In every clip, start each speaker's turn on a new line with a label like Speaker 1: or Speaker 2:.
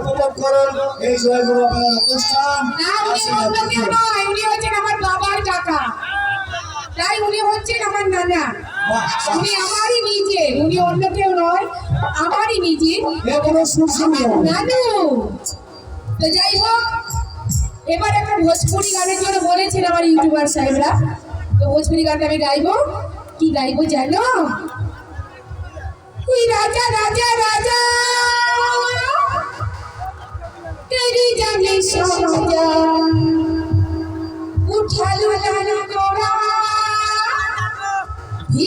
Speaker 1: উপভোগ করুন। এই জয়গুরু আপনার অনুষ্ঠান
Speaker 2: উনি হচ্ছেন আমার বাবার কাকা। তাই উনি হচ্ছেন আমার নানা। উনি আমারই নিজে উনি অন্য কেউ নয় আমারই নিজে। নানু। তো যাই হোক এবার একটা ভোজপুরি গানের জন্য বলেছেন আমার ইউটিউবার সাহেবরা। তো ভোজপুরি গানটা আমি গাইবো। কি গাইবো জানো? রাজা রাজা রাজা।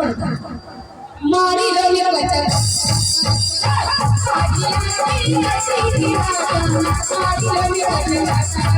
Speaker 2: मारी रवी बचत मारी रवी बचत.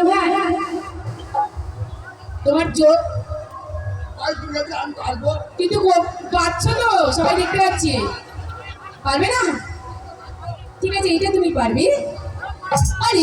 Speaker 2: ভাই। তোমার জোর কিন্তু গো- তো সবাই দেখতে পাচ্ছি। পারবে না? ঠিক আছে এটা তুমি পারবে। আরে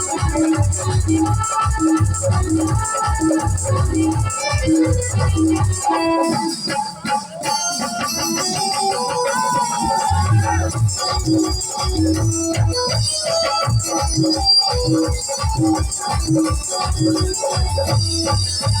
Speaker 2: Thank you.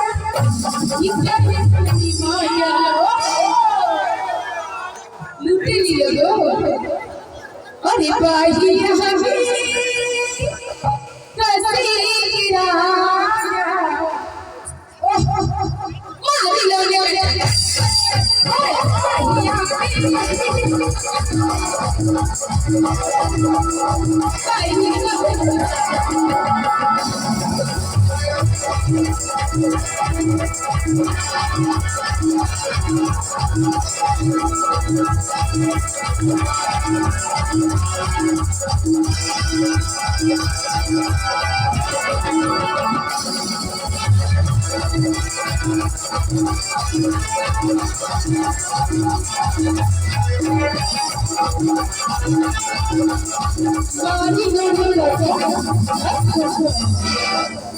Speaker 2: লুটে নিল গো আরে বাহিয়া হাবি কাসিরা মারিল রে বাহিয়া হাবি Sorry, no, no, no, no.